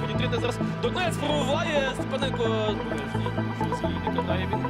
відігріти зараз. Донець пробуває Степаненко. Донець, ні, не кидає він.